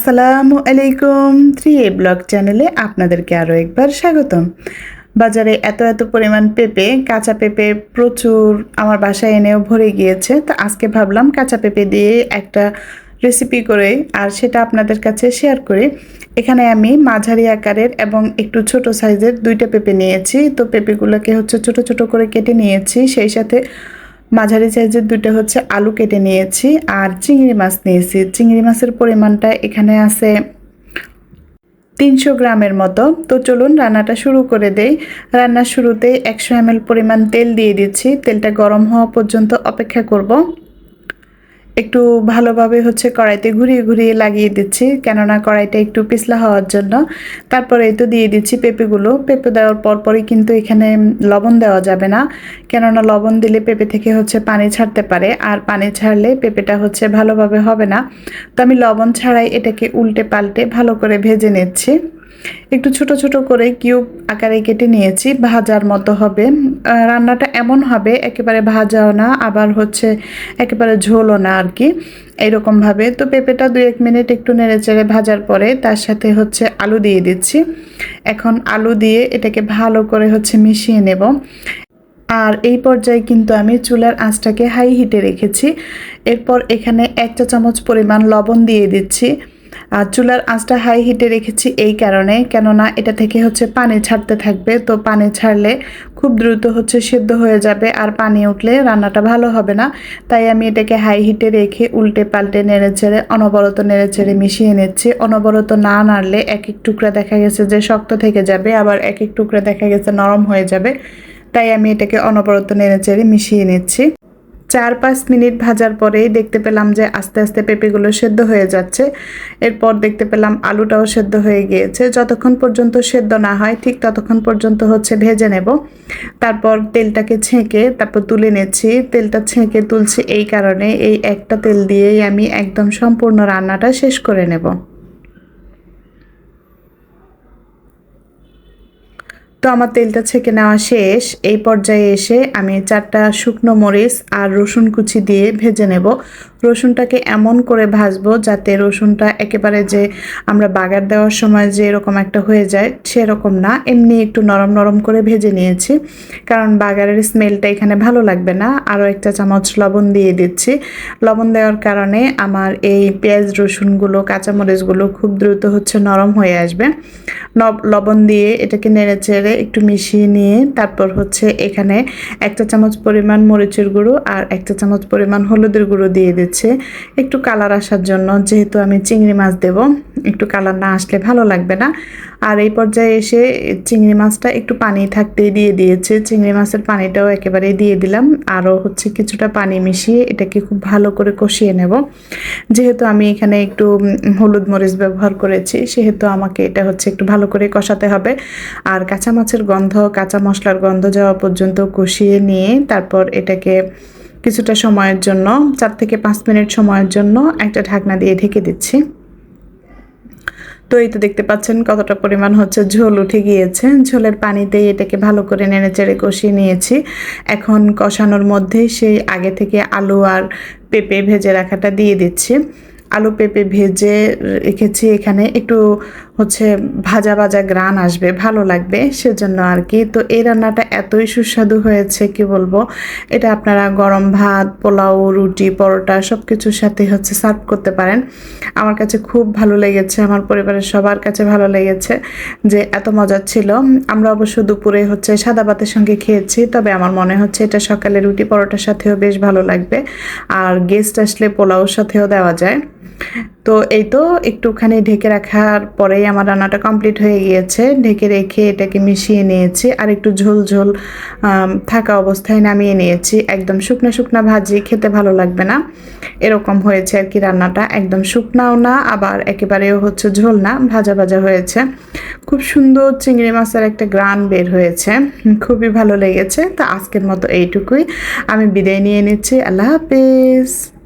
আসসালামু আলাইকুম থ্রি এ ব্লগ চ্যানেলে আপনাদেরকে আরও একবার স্বাগতম। বাজারে এত এত পরিমাণ পেঁপে, কাঁচা পেঁপে প্রচুর আমার বাসায় এনেও ভরে গিয়েছে। তো আজকে ভাবলাম কাঁচা পেঁপে দিয়ে একটা রেসিপি করে আর সেটা আপনাদের কাছে শেয়ার করে। এখানে আমি মাঝারি আকারের এবং একটু ছোট সাইজের দুইটা পেঁপে নিয়েছি। তো পেঁপেগুলোকে হচ্ছে ছোট ছোট করে কেটে নিয়েছি। সেই সাথে মাঝারি সাইজের দুটো হচ্ছে আলু কেটে নিয়েছি আর চিংড়ি মাছ নিয়েছি। চিংড়ি মাছের পরিমাণটা এখানে আছে তিনশো গ্রামের মতো। তো চলুন রান্নাটা শুরু করে দেই। রান্নার শুরুতেই একশো এম পরিমাণ তেল দিয়ে দিচ্ছি। তেলটা গরম হওয়া পর্যন্ত অপেক্ষা করব। একটু ভালোভাবে হচ্ছে কড়াইতে ঘুরিয়ে ঘুরিয়ে লাগিয়ে দিচ্ছি, কেননা কড়াইটা একটু পিছলা হওয়ার জন্য। তারপরে তো দিয়ে দিচ্ছি পেঁপেগুলো। পেঁপে দেওয়ার পরপরই কিন্তু এখানে লবণ দেওয়া যাবে না, কেননা লবণ দিলে পেঁপে থেকে হচ্ছে পানি ছাড়তে পারে, আর পানি ছাড়লে পেঁপেটা হচ্ছে ভালোভাবে হবে না। তো আমি লবণ ছাড়াই এটাকে উল্টে পাল্টে ভালো করে ভেজে নিচ্ছি। একটু ছোট ছোট করে কিউব আকারে কেটে নিয়েছি, ভাজার মতো হবে। রান্নাটা এমন হবে, একেবারে ভাজাও না, আবার হচ্ছে একেবারে ঝোলও না আর কি এইরকমভাবে তো পেঁপেটা দু এক মিনিট একটু নেড়ে চেড়ে ভাজার পরে তার সাথে হচ্ছে আলু দিয়ে দিচ্ছি। এখন আলু দিয়ে এটাকে ভালো করে হচ্ছে মিশিয়ে নেব। আর এই পর্যায়ে কিন্তু আমি চুলার আঁচটাকে হাই হিটে রেখেছি। এরপর এখানে এক চামচ পরিমাণ লবণ দিয়ে দিচ্ছি। আর চুলার আঁচটা হাই হিটে রেখেছি এই কারণে। কেননা এটা থেকে হচ্ছে পানি ছাড়তে থাকবে, তো পানি ছাড়লে খুব দ্রুত হচ্ছে সিদ্ধ হয়ে যাবে আর পানি উঠলে রান্নাটা ভালো হবে না। তাই আমি এটাকে হাই হিটে রেখে উল্টে পাল্টে নেড়ে ছেড়ে অনবরত নেড়ে ছেড়ে মিশিয়ে নিচ্ছি। অনবরত না নাড়লে এক এক টুকরা দেখা গেছে যে শক্ত থেকে যাবে, আবার এক এক টুকরা দেখা গেছে নরম হয়ে যাবে। তাই আমি এটাকে অনবরত নেড়ে চেড়ে মিশিয়ে নিচ্ছি। চার পাঁচ মিনিট ভাজার পরেই দেখতে পেলাম যে আস্তে আস্তে পেঁপেগুলো সেদ্ধ হয়ে যাচ্ছে। এরপর দেখতে পেলাম আলুটাও সেদ্ধ হয়ে গিয়েছে। যতক্ষণ পর্যন্ত সেদ্ধ না হয়, ঠিক ততক্ষণ পর্যন্ত হচ্ছে ভেজে নেব। তারপর তেলটাকে ছেঁকে তারপর তুলে নেছি তেলটা ছেঁকে তুলছি এই কারণে এই একটা তেল দিয়েই আমি একদম সম্পূর্ণ রান্নাটা শেষ করে নেব। তো আমার তেলটা ছেঁকে নেওয়া শেষ। এই পর্যায়ে এসে আমি চারটা শুকনো মরিচ আর রসুন কুচি দিয়ে ভেজে নেব। রসুনটাকে এমন করে ভাজবো যাতে রসুনটা একেবারে যে আমরা বাগার দেওয়ার সময় যে এরকম একটা হয়ে যায় সেরকম না। এমনি একটু নরম নরম করে ভেজে নিয়েছি। কারণ বাগারের স্মেলটা এখানে ভালো লাগবে না। আরও একটা চামচ লবণ দিয়ে দিচ্ছি। লবণ দেওয়ার কারণে আমার এই পেঁয়াজ, রসুনগুলো, কাঁচামরিচগুলো খুব দ্রুত হচ্ছে নরম হয়ে আসবে। লবণ দিয়ে এটাকে নেড়ে চেড়ে একটু মিশিয়ে নিয়ে তারপর হচ্ছে এখানে একটা চামচ পরিমাণ মরিচের গুঁড়ো আর একটা চামচ পরিমাণ হলুদের গুঁড়ো দিয়ে দিচ্ছে। একটু কালার আসার জন্য যেহেতু আমি চিংড়ি মাছ দেব, একটু কালার না আসলে ভালো লাগবে না। আর এই পর্যায়ে এসে চিংড়ি মাছটা একটু পানি থাকতেই দিয়ে দিয়েছে। চিংড়ি মাছের পানিটাও একেবারেই দিয়ে দিলাম। আরও হচ্ছে কিছুটা পানি মিশিয়ে এটাকে খুব ভালো করে কষিয়ে নেব। যেহেতু আমি এখানে একটু হলুদ মরিচ ব্যবহার করেছি, সেহেতু আমাকে এটা হচ্ছে একটু ভালো করে কষাতে হবে। আর কাঁচা মাছের গন্ধ, কাঁচা মশলার গন্ধ যাওয়া পর্যন্ত কষিয়ে নিয়ে তারপর এটাকে কিছুটা সময়ের জন্য, চার থেকে পাঁচ মিনিট সময়ের জন্য একটা ঢাকনা দিয়ে ঢেকে দিচ্ছি। তো এই তো দেখতে পাচ্ছেন কতটা পরিমাণ হচ্ছে ঝোল উঠে গিয়েছে। ঝোলের পানিতেই এটাকে ভালো করে নেড়ে চেড়ে কষিয়ে নিয়েছি। এখন কষানোর মধ্যেই সেই আগে থেকে আলু আর পেঁপে ভেজে রাখাটা দিয়ে দিচ্ছি। আলু, পেঁপে ভেজে রেখেছি এখানে। একটু হচ্ছে ভাজা ভাজা গ্রান আসবে, ভালো লাগবে সেজন্য আর কি তো এই রান্নাটা এতই সুস্বাদু হয়েছে, কি বলব? এটা আপনারা গরম ভাত, পোলাও, রুটি, পরোটা সব কিছুর সাথে হচ্ছে সার্ভ করতে পারেন। আমার কাছে খুব ভালো লেগেছে, আমার পরিবারের সবার কাছে ভালো লেগেছে যে এত মজার ছিল। আমরা অবশ্য দুপুরে হচ্ছে সাদা ভাতের সঙ্গে খেয়েছি, তবে আমার মনে হচ্ছে এটা সকালে রুটি পরোটার সাথেও বেশ ভালো লাগবে। আর গেস্ট আসলে পোলাওর সাথেও দেওয়া যায়। তো এই তো একটুখানি ঢেকে রাখার পরেই আমার রান্নাটা কমপ্লিট হয়ে গিয়েছে। ঢেকে রেখে এটাকে মিশিয়ে নিয়েছি আর একটু ঝোল ঝোল থাকা অবস্থায় নামিয়ে নিয়েছি। একদম শুকনা শুকনা ভাজি খেতে ভালো লাগবে না। এরকম হয়েছে আর কি রান্নাটা। একদম শুকনাও না, আবার একেবারেও হচ্ছে ঝোল না, ভাজা ভাজা হয়েছে। খুব সুন্দর চিংড়ি মাছের একটা গ্রান বের হয়েছে। খুবই ভালো লেগেছে। তো আজকের মতো এইটুকুই। আমি বিদায় নিয়ে নিচ্ছি। আল্লাহ হাফিজ।